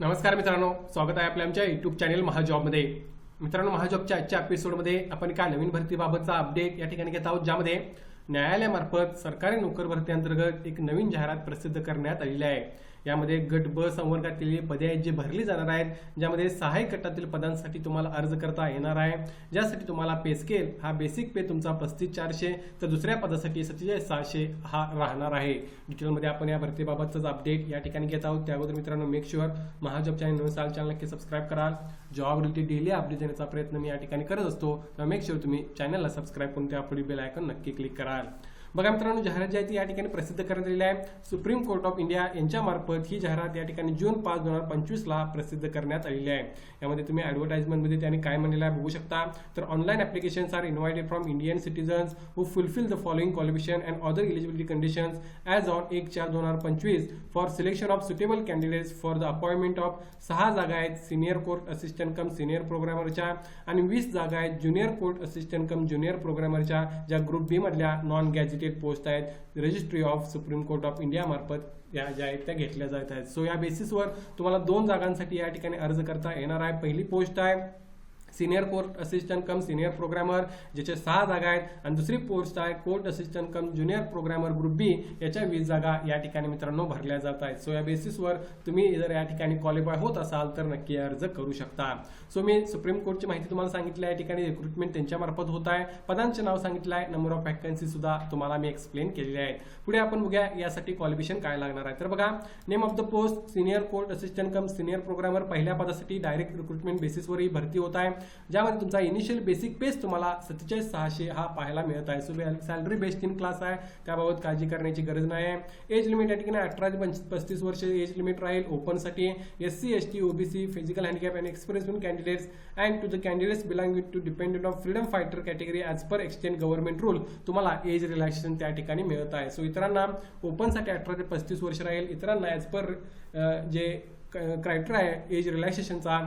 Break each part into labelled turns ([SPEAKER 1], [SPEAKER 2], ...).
[SPEAKER 1] नमस्कार मित्रांनो स्वागत आहे आपल्या आमच्या युट्यूब चॅनल महाजॉबमध्ये. मित्रांनो महाजॉबच्या आजच्या एपिसोडमध्ये आपण एका नवीन भरतीबाबतचा अपडेट या ठिकाणी घेत आहोत ज्यामध्ये न्यायालयामार्फत सरकारी नोकर भरती अंतर्गत एक नवीन जाहिरात प्रसिद्ध करण्यात आलेली आहे. यामध्ये गट ब संवर्गातील पदे आहेत जे भरली जाणार आहेत ज्यामध्ये सहाय्यक गटातील पदांसाठी तुम्हाला अर्ज करता येणार आहे. ज्यासाठी तुम्हाला पे स्केल हा बेसिक पे तुमचा पस्तीस चारशे तर दुसऱ्या पदासाठी सत्तेचाळीस सहाशे हा राहणार आहे. डिटेलमध्ये आपण या भरतीबाबतचाच अपडेट या ठिकाणी घेत आहोत. त्या अगोदर मित्रांनो मेक शुअर महाजॉब चॅनल नवीन साल चॅनल नक्की सबस्क्राईब कराल जॉब रिलेटेड डेली अपडेट देण्याचा प्रयत्न मी या ठिकाणी करत असतो. तर मेक शुअर तुम्ही चॅनलला सबस्क्राईब करून त्या पुढील बेल आयकॉन नक्की क्लिक कराल. बघा मित्रांनो जाहिरात जी आहे ती या ठिकाणी प्रसिद्ध करण्यात आलेली आहे. सुप्रीम कोर्ट ऑफ इंडिया यांच्या मार्फत ही जाहिरात या ठिकाणी जून पाच दोन हजार पंचवीसला प्रसिद्ध करण्यात आलेली आहे. यामध्ये तुम्ही ॲडव्हर्टाईजमेंटमध्ये त्यांनी काय म्हणलेलं आहे बघू शकता. तर online applications are invited from Indian citizens who fulfil the following qualification and other eligibility conditions as on एक चार दोन हजार पंचवीस for selection of suitable candidates for the appointment of सहा जागा आहेत. Senior court assistant cum senior प्रोग्रामरच्या आणि वीस जागा आहेत. Junior court assistant cum junior प्रोग्रामरच्या ज्या ग्रुप बी मधल्या नॉन कॅन्डिडेट पोस्ट आहेत. Registry of Supreme Court of India मार्फत या ज्या आहेत त्या घेतल्या जात आहेत. सो या बेसिसवर तुम्हाला दोन जागांसाठी या ठिकाणी अर्ज करता येणार आहे. पहिली पोस्ट आहे senior court assistant cum senior programmer ज्याचे सहा जागा आहेत. आणि दुसरी पोस्ट आहे court assistant cum junior programmer group B याच्या वीस जागा या ठिकाणी मित्रांनो भरल्या जात आहेत. सो या बेसिसवर तुम्ही जर या ठिकाणी क्वालिफाय होत असाल तर नक्की अर्ज करू शकता. सो मी सुप्रीम कोर्टची माहिती तुम्हाला सांगितली आहे. या ठिकाणी रिक्रुटमेंट त्यांच्या मार्फत होत आहे. पदांचे नाव सांगितलं आहे. नंबर ऑफ वॅकन्सी सुद्धा तुम्हाला मी एक्सप्लेन केलेली आहेत. पुढे आपण बघूया यासाठी क्वालिफिकेशन काय लागणार आहे. तर बघा name of the post senior court assistant cum senior programmer पहिल्या पदासाठी डायरेक्ट रिक्रुटमेंट बेसिसवरही भरती होत आहे. ज्यामध्ये तुमचा इनिशियल बेसिक पेज तुम्हाला सत्तेचाळीस सहाशे हा पाहायला मिळत आहे. So salary based in class आहे. त्याबाबत काळजी करण्याची गरज नाही आहे. एज लिमिट या ठिकाणी अठरा ते पंच पस्तीस वर्ष एज लिमिट राहील ओपनसाठी. S C S T OBC physical handicap and experience candidates and to the candidates belong to dependent of freedom fighter category as per extend government rule तुम्हाला एज रिलॅक्सेशन त्या ठिकाणी मिळत आहे. सो इतरांना ओपनसाठी अठरा ते पस्तीस वर्ष राहील. इतरांना ॲज पर जे क्रायटेरिया आहे एज रिलॅक्सेशनचा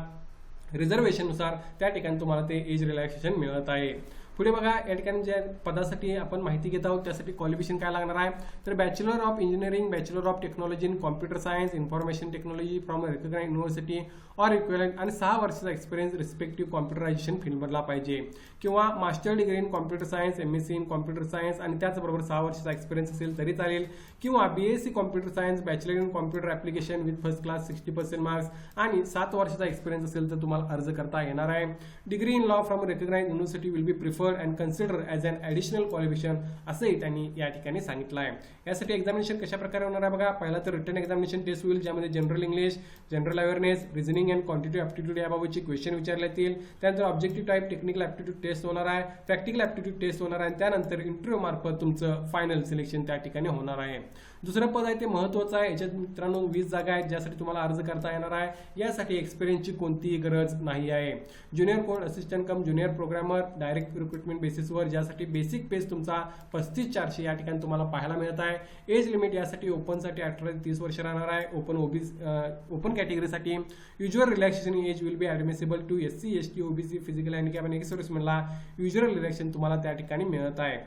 [SPEAKER 1] रिझर्वेशननुसार त्या ठिकाणी तुम्हाला ते एज रिलॅक्सेशन मिळत आहे. पुढे बघा या ठिकाणी ज्या पदासाठी आपण माहिती घेत आहोत त्यासाठी क्वालिफिकेशन काय लागणार आहे? तर bachelor of engineering bachelor of technology in computer science information technology from recognise university or equivalent आणि सहा वर्षाचा एक्सपिरियन्स रिस्पेक्टिव्ह कॉम्प्युटरायझेशन फील्डमधला पाहिजे. किंवा master degree in computer science M S C in computer science आणि त्याचबरोबर सहा वर्षाचा एक्सपिरियन्स असेल तरी चालेल. किंवा B S C computer science bachelor in computer application with first class sixty percent marks आणि सात वर्षाचा एक्सपिरियन्स असेल तर तुम्हाला अर्ज करता येणार आहे. Degree in law from recognise university will be prefer preferred and consider as an additional qualification असंही त्यांनी या ठिकाणी सांगितलं आहे. यासाठी एक्झामिनेशन कशा प्रकारे होणार आहे बघा? पहिला तर रिटर्न एक्झामिनेशन टेस्ट होईल ज्यामध्ये general English general awareness reasoning and quantitative aptitude याबाबतचे क्वेश्चन विचारले येतील त्यानंतर objective type technical aptitude test होणार आहे प्रॅक्टिकल ॲप्टिट्यूड टेस्ट होणार आहे आणि त्यानंतर इंटरव्ह्यू मार्फत तुमचं फायनल सिलेक्शन त्या ठिकाणी होणार आहे. दुसरं पद आहे ते महत्त्वाचं आहे. याच्यात मित्रांनो वीस जागा आहेत ज्यासाठी तुम्हाला अर्ज करता येणार आहे. यासाठी एक्सपिरियन्सची कोणतीही गरज नाही आहे. Junior code assistant cum junior programmer direct recruitment बेसिसवर ज्यासाठी बेसिक पेज तुमचा पस्तीस चारशे या ठिकाणी तुम्हाला पाहायला मिळत आहे. एज लिमिट यासाठी ओपनसाठी अठरा ते तीस वर्ष राहणार आहे. Open OBC open कॅटेगरीसाठी usual relaxation age will be admissible to S C S T OBC physical handicap आणि सर्व्हिसमॅनला युज्युअल रिलॅक्सेशन तुम्हाला त्या ठिकाणी मिळत आहे.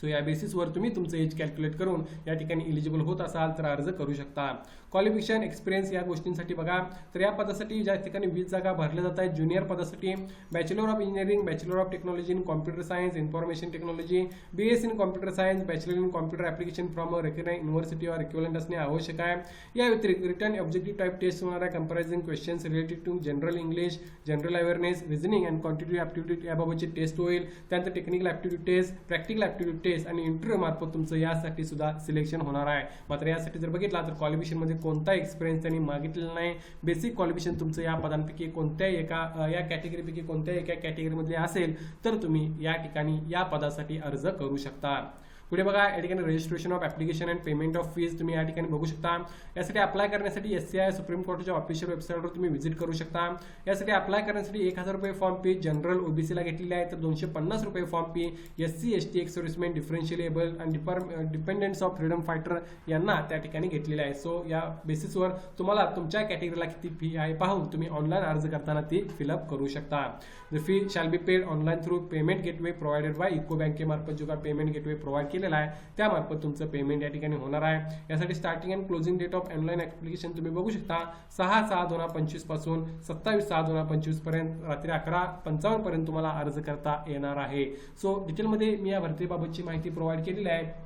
[SPEAKER 1] सो या बेसिसवर तुम्ही तुमचं एज कॅल्क्युलेट करून या ठिकाणी इलिजिबल होत असाल तर अर्ज करू शकता. क्वालिफिकेशन एक्सपिरियन्स या गोष्टींसाठी बघा. तर या पदासाठी ज्या ठिकाणी वीस जागा भरल्या जात आहेत ज्युनियर पदासाठी bachelor of engineering bachelor of technology in computer science information technology B S in computer science bachelor in computer application from recognise university or equivalent असणे आवश्यक आहे. या व्यतिरिक्त रिटर्न ऑब्जेक्टिव्ह टाईप टेस्ट होणार आहे comparison questions related to general English general awareness reasoning and quantity aptitude याबाबतची test होईल. त्यानंतर technical aptitude test practical aptitude test आणि इंटरव्ह्यू मार्फत तुमचं यासाठी सुद्धा सिलेक्शन होणार आहे. मात्र यासाठी जर बघितला तर क्वालिफिकेशनमध्ये कोणता एक्सपिरियन्स त्यांनी मागितलेला नाही. बेसिक क्वालिफिकेशन तुमचं या पदांपैकी कोणत्याही एका या कॅटेगरीपैकी कोणत्याही एका कॅटेगरीमधले असेल तर तुम्ही या ठिकाणी या पदासाठी अर्ज करू शकता. पुढे बघा या ठिकाणी registration of application and payment of fees तुम्ही या ठिकाणी बघू शकता. यासाठी अप्लाय करण्यासाठी एस सी आय सुप्रीम कोर्टच्या ऑफिशियल वेबसाईटवर तुम्ही व्हिजिट करू शकता. यासाठी अप्लाय करण्यासाठी एक हजार रुपये फॉर्म फी जनरल ओबीसीला घेतलेली आहे तर दोनशे पन्नास रुपये form fee S C S T ex servicemen differentiable आणि डिपार डिपेंडन्स ऑफ फ्रीडम फायटर यांना त्या ठिकाणी घेतलेले आहे. सो या बेसिसवर तुम्हाला तुमच्या कॅटेगरीला किती फी आहे पाहून तुम्ही ऑनलाईन अर्ज करताना ती फिलअप करू शकता. The fee shall be paid online through payment gateway provided by eco बँकेमार्फत जो काय पेमेंट गेटवे प्रोव्हाइड केलेला आहे त्यामार्फत तुमचं पेमेंट या ठिकाणी होणार आहे. यासाठी starting and closing date of online application तुम्ही बघू शकता. सहा सहा दोन हजार पंचवीसपासून सत्तावीस सहा दोन हजार पंचवीसपर्यंत रात्री अकरा पंचावन्न पर्यंत तुम्हाला अर्ज करता येणार आहे. सो डिटेलमध्ये मी या भरतीबाबतची माहिती प्रोव्हाइड केलेली आहे.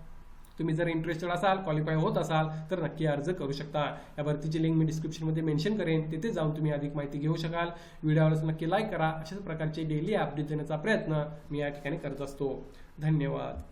[SPEAKER 1] तुम्ही जर इंटरेस्टेड असाल क्वालिफाय होत असाल तर नक्की अर्ज करू शकता. या भरतीची लिंक मी डिस्क्रिप्शनमध्ये मेन्शन करेन. तिथे जाऊन तुम्ही अधिक माहिती घेऊ शकाल. व्हिडिओवरच नक्की लाईक करा. अशाच प्रकारचे डेली अपडेट देण्याचा प्रयत्न मी या ठिकाणी करत असतो. धन्यवाद.